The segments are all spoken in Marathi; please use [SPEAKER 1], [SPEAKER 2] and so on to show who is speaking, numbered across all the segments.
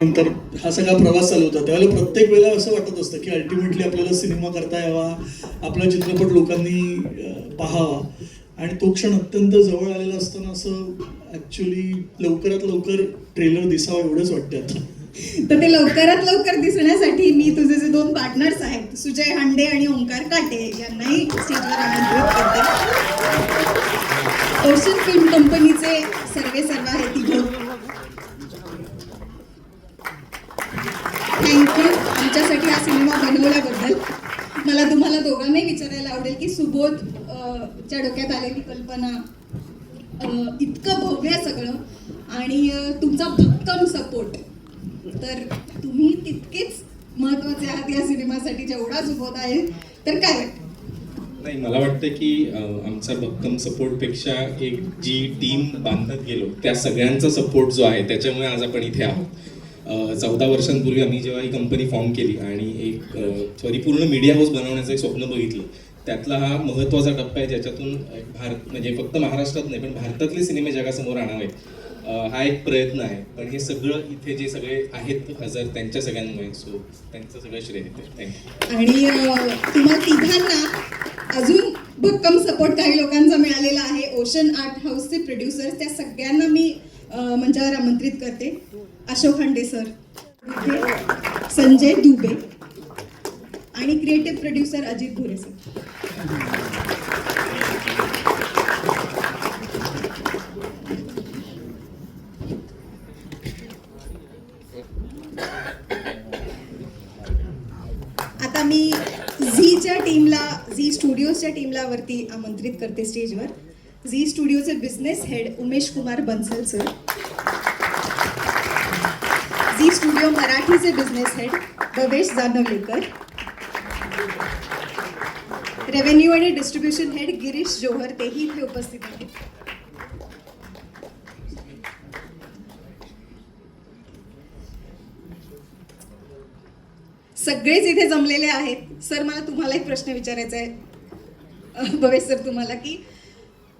[SPEAKER 1] नंतर हा सगळा प्रवास चालू होता. त्यावेळेला प्रत्येक वेळेला असं वाटत असतं की अल्टिमेटली आपल्याला सिनेमा करता यावा आपला चित्रपट लोकांनी पाहावा. आणि तो क्षण अत्यंत जवळ आलेला असताना असं ऍक्च्युली लवकरात लवकर ट्रेलर दिसावा एवढंच वाटतं आता.
[SPEAKER 2] तर ते लवकरात लवकर दिसण्यासाठी मी तुझे जे दोन पार्टनर्स आहेत सुजय हांडे आणि ओंकार काटे यांनाही स्टेजवर आमंत्रित करते ओशन फिल्म कंपनीचे सर्वे सर्व आहेत तिघं थँक्यू आमच्यासाठी हा सिनेमा बनवल्याबद्दल मला तुम्हाला दोघांनाही विचारायला आवडेल की सुबोध च्या डोक्यात आलेली कल्पना इतकं भव्य सगळं. आणि तुमचा भक्कम सपोर्ट तर तुम्ही तितकेच महत्त्वाचे आहात या सिनेमासाठी जेवढा सुबोध आहे तर काय?
[SPEAKER 3] नाही मला वाटतं की आमचा भक्कम सपोर्टपेक्षा एक जी टीम बांधत गेलो त्या सगळ्यांचा सपोर्ट जो आहे त्याच्यामुळे आज आपण इथे आहोत. चौदा वर्षांपूर्वी आम्ही जेव्हा ही कंपनी फॉर्म केली आणि एक परिपूर्ण मीडिया हाऊस बनवण्याचं एक स्वप्न बघितलं त्यातला हा महत्त्वाचा टप्पा आहे ज्याच्यातून भारत म्हणजे फक्त महाराष्ट्रात नाही पण भारतातले सिनेमे जगासमोर आणावेत. हा एक प्रयत्न आहे. पण हे सगळं इथे जे सगळे आहेत हजर त्यांच्या सगळ्यांमुळे सो त्यांचं सगळं श्रेय थँक्यू
[SPEAKER 2] आणि तुम्हा तिघांना अजून भक्कम सपोर्ट काही लोकांचा मिळालेला आहे. ओशन आर्ट हाऊसचे प्रोड्युसर त्या सगळ्यांना मी मंचावर आमंत्रित करते. अशोक हांडे सर संजय दुबे आणि creative producer Ajit Bhore sir. आता मी झीच्या टीमला झी स्टुडिओजच्या टीमला वरती आमंत्रित करते स्टेजवर Zee स्टुडिओचे business head Umesh Kumar Bansal sir. Zee Studio मराठीचे business head Bhavesh Janwalekar revenue आणि डिस्ट्रीब्युशन हेड गिरीश जोहर तेही इथे उपस्थित आहेत. सगळेच इथे जमलेले आहेत. सर मला तुम्हाला एक प्रश्न विचारायचा आहे. भवेश सर तुम्हाला की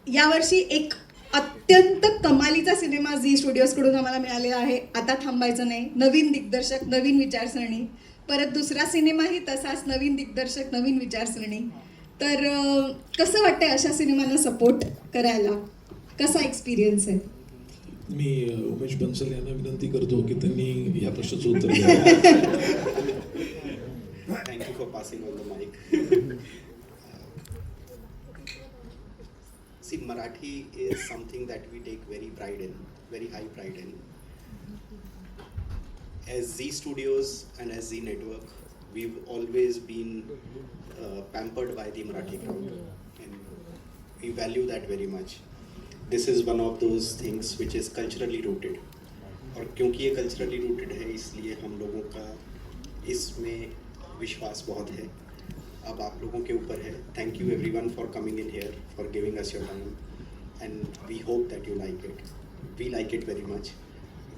[SPEAKER 2] यावर्षी एक अत्यंत कमालीचा सिनेमा झी स्टुडिओजकडून आम्हाला मिळालेला आहे. आता थांबायचं नाही. नवीन दिग्दर्शक नवीन विचारसरणी. परत दुसरा सिनेमाही तसाच नवीन दिग्दर्शक नवीन विचारसरणी. तर कसं वाटतंय अशा सिनेमांना सपोर्ट करायला? कसा एक्सपिरियन्स आहे?
[SPEAKER 4] मी उमेश बन्सल यांना विनंती करतो की त्यांनी या प्रश्नाचं उत्तर द्यावं
[SPEAKER 5] Thank you for passing on See, Marathi is something that we take very pride in, very high pride in. As Z Studios and as Z Network, we've always been uh, pampered by the Marathi crowd, and we value that very much. This is one of those things which is culturally rooted. और क्योंकि ये कल्चरली रूटेड है इसलिए हम लोगों का इसमें विश्वास बहुत है अब आप लोगों के ऊपर है thank you everyone for coming in here for giving us your time and we hope that you like it we like it very much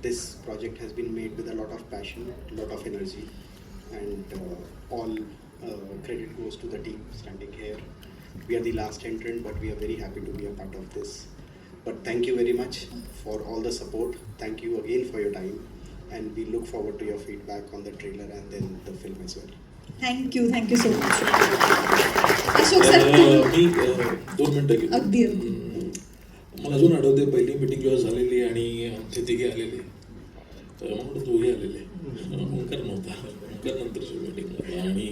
[SPEAKER 5] this project has been made with a lot of passion lot of energy and uh, all uh, credit goes to the team standing here. We are the last entrant, but we are very happy to be a part of this. But thank you very much for all the support. Thank you again for your time, and we look forward to your feedback on the trailer and then the film as well.
[SPEAKER 2] Thank you thank you so much
[SPEAKER 4] Ashok
[SPEAKER 2] sir
[SPEAKER 4] मी दोन मिनटं घेतो
[SPEAKER 2] अगदी.
[SPEAKER 4] मला अजून आठवते पहिली मिटिंग जेव्हा झालेली आणि ते तिघे आलेले तर म्हणून दोघे आलेले. ओंकार नव्हता. ओंकार नंतरची मिटिंग आणि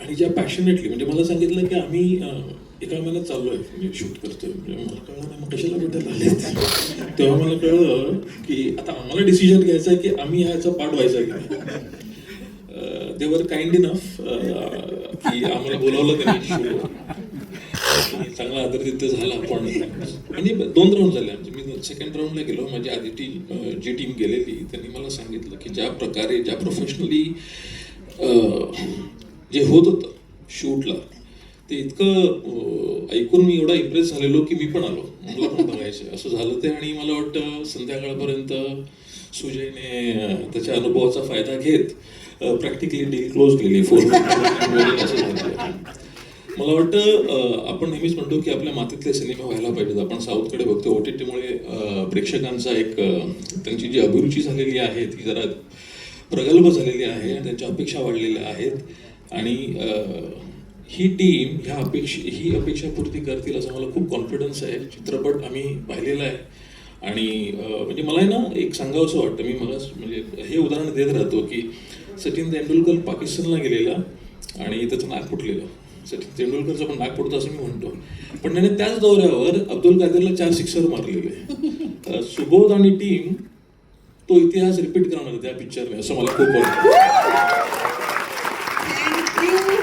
[SPEAKER 4] आणि ज्या पॅशनेटली म्हणजे मला सांगितलं की आम्ही एका महिन्यात चाललोय म्हणजे शूट करतोय. म्हणजे मला कळलं नाही मग कशाला भेटायला आले तेव्हा मला कळलं की आता आम्हाला डिसिजन घ्यायचा आहे की आम्ही ह्याचा पार्ट व्हायचा की नाही देवर काइंड इनफ की आम्हाला बोलावलं त्यांनी. आणि चांगला आदर तिथे झाला पण. म्हणजे दोन राऊंड झाले आमचे. मी सेकंड राऊंडला गेलो. माझी आधी टी जी टीम गेलेली त्यांनी मला सांगितलं की ज्या प्रकारे ज्या प्रोफेशनली जे होत होतं शूटला ते इतकं ऐकून मी एवढा इम्प्रेस झालेलो की मी पण आलो. मला पण बघायचं असं झालं ते आणि मला वाटतं संध्याकाळपर्यंत सुजयने त्याच्या अनुभवाचा फायदा घेत प्रॅक्टिकली डील क्लोज केली. फोन मला वाटतं आपण नेहमीच म्हणतो की आपल्या मातीतले सिनेमे व्हायला पाहिजेत. आपण साऊथकडे बघतो. ओ टी टीमुळे प्रेक्षकांचा एक त्यांची जी अभिरुची झालेली आहे ती जरा प्रगल्भ झालेली आहे. त्यांच्या अपेक्षा वाढलेल्या आहेत. आणि ही टीम ह्या अपेक्षा ही अपेक्षा पूर्ती करतील असं मला खूप कॉन्फिडन्स आहे. चित्रपट आम्ही पाहिलेला आहे. आणि म्हणजे मला आहे ना एक सांगावंसं वाटतं. मी मला म्हणजे हे उदाहरण देत राहतो की सचिन तेंडुलकर पाकिस्तानला गेलेला आणि त्याचं नाक फुटलेलं. सचिन तेंडुलकरचं पण नाक फुटतं असं मी म्हणतो. पण त्याने त्याच दौऱ्यावर अब्दुल कादरला चार सिक्सर मारलेले. सुबोध आणि टीम तो इतिहास रिपीट करणार त्या पिक्चरने असं मला खूप वाटतं
[SPEAKER 2] थँक्यू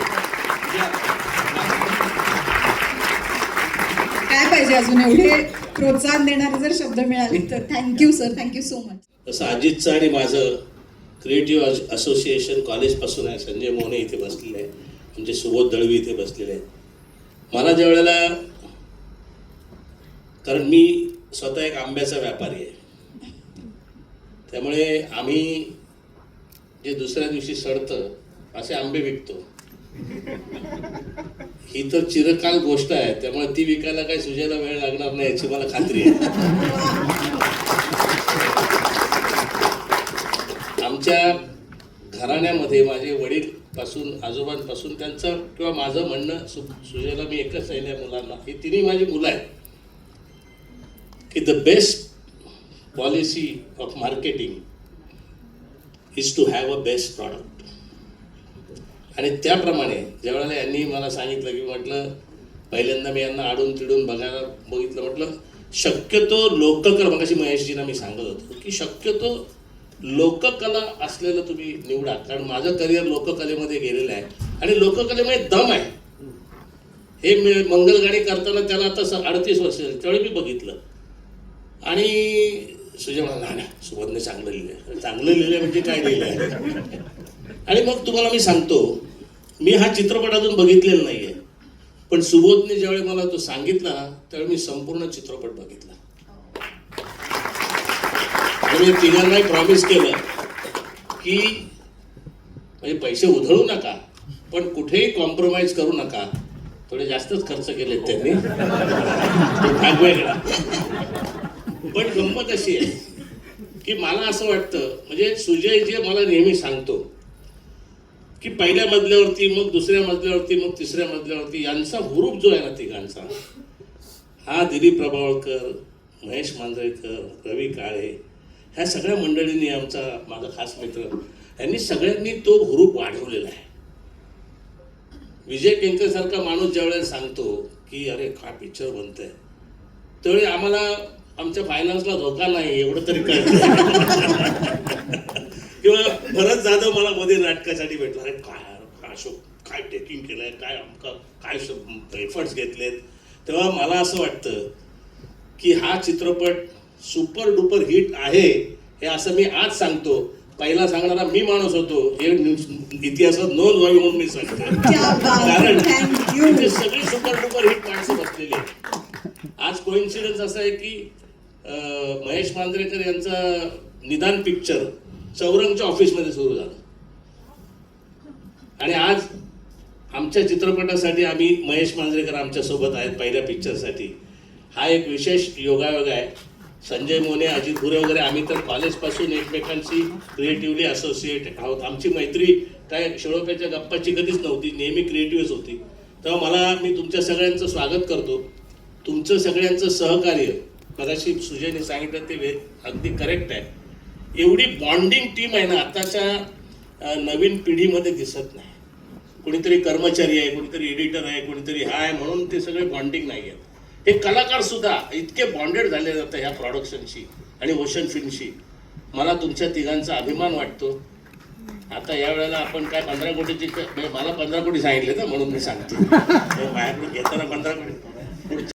[SPEAKER 2] काय पाहिजे अजून एवढे प्रोत्साहन देणारे जर शब्द मिळाले तर. Thank you sir thank you so much
[SPEAKER 6] तसं अजितचं आणि माझं क्रिएटिव्ह असोसिएशन कॉलेजपासून आहे. संजय मोहने इथे बसलेले आहे आमचे सुबोध दळवी इथे बसलेले आहेत. मला ज्या वेळेला कारण मी स्वतः एक आंब्याचा व्यापारी आहे. त्यामुळे आम्ही जे दुसऱ्या दिवशी सडतं असे आंबे विकतो. ही तर चिरकाल गोष्ट आहे त्यामुळे ती विकायला काही सुजायला वेळ लागणार नाही याची मला खात्री आहे. आमच्या घराण्यामध्ये माझे वडील पासून आजोबांपासून त्यांचं किंवा माझं म्हणणं सु सुजयला मी एकच आहे मुलांना. ही तिन्ही माझी मुलं आहेत. की the best policy of marketing is to have a best product आणि त्याप्रमाणे ज्यावेळेला यांनी मला सांगितलं की म्हटलं पहिल्यांदा मी यांना आडून तिडून बघायला बघितलं म्हटलं शक्यतो लोककला मगाशी महेशजींना मी सांगत होतो की शक्यतो लोककला असलेलं तुम्ही निवडा. कारण माझं करिअर लोककलेमध्ये गेलेलं आहे आणि लोककलेमध्ये दम आहे. हे मी मंगलगाडी करताना त्याला आता अडतीस वर्ष झाली. त्यावेळी मी बघितलं. आणि सुजय म्हणाला "नाही, नाही सुबोधने चांगलं लिहिलं चांगलं लिहिलं म्हणजे काय लिहिलं आहे आणि मग तुम्हाला मी सांगतो मी हा चित्रपट अजून बघितलेला नाहीये. पण सुबोधने ज्यावेळी मला तो सांगितला त्यावेळी मी संपूर्ण चित्रपट बघितला. मी तिघांनाही प्रॉमिस केलं की म्हणजे पैसे उधळू नका पण कुठेही कॉम्प्रोमाइज करू नका. थोडे जास्तच खर्च केलेत त्यांनी. भाग वेगळा. पण गंमत अशी आहे की मला असं वाटतं म्हणजे सुजय जे मला नेहमी सांगतो की पहिल्या मजल्यावरती मग दुसऱ्या मजल्यावरती मग तिसऱ्या मजल्यावरती यांचा हुरूप जो आहे ना तिघांचा हा दिलीप प्रभावळकर महेश मांजरेकर रवी काळे ह्या सगळ्या मंडळींनी आमचा माझा खास मित्र यांनी सगळ्यांनी तो हुरूप वाढवलेला आहे. विजय केंकरसारखा माणूस ज्यावेळेला सांगतो की अरे काय पिक्चर बनतंय. त्यावेळी आम्हाला आमच्या फायनान्सला धोका नाही एवढं तरी कळतं किंवा भरत जाधव मला मध्ये नाटकासाठी भेटला. अरे काय काय अशोक काय टेकिंग केलंय काय अमका काय एफर्ट्स घेतलेत. तेव्हा मला असं वाटतं की हा चित्रपट सुपर डुपर हिट आहे हे असं मी आज सांगतो. पहिला सांगणारा मी माणूस होतो हे न्यूज- इतिहासात नोंद व्हावी म्हणून मी सांगतो.
[SPEAKER 2] क्या.
[SPEAKER 6] कारण सगळी सुपर डुपर हिट माणसं बसलेली आज कोइन्सिडन्स असा आहे की महेश मांजरेकर यांचा निदान पिक्चर चौरंगच्या ऑफिसमध्ये सुरू झाला. आणि आज आमच्या चित्रपटासाठी आम्ही महेश मांजरेकर आमच्यासोबत आहेत पहिल्या पिक्चरसाठी हा एक विशेष योगायोग आहे. संजय मोने अजित भुरे वगैरे आम्ही तर कॉलेजपासून एकमेकांशी क्रिएटिव्हली असोसिएट आहोत. आमची मैत्री काय शेळोप्याच्या गप्पाची कधीच नव्हती नेहमी क्रिएटिव्हच होती. तेव्हा मला मी तुमच्या सगळ्यांचं स्वागत करतो. तुमचं सगळ्यांचं सहकार्य मगाशी सुजयने सांगितलं ते वे अगदी करेक्ट आहे. एवढी बॉन्डिंग टीम आहे ना आताच्या नवीन पिढीमध्ये दिसत नाही. कोणीतरी कर्मचारी आहे कोणीतरी एडिटर आहे कोणीतरी हा आहे म्हणून ते सगळे बॉन्डिंग नाही आहेत हे कलाकार सुद्धा इतके बॉन्डेड झाले जातं ह्या प्रोडक्शनशी आणि ओशन फिल्मशी मला तुमच्या तिघांचा अभिमान वाटतो. आता या वेळेला आपण काय पंधरा कोटीची म्हणजे मला पंधरा कोटी सांगितले ना म्हणून मी सांगतो. हे माझ्याकडे घेताना पंधरा कोटी.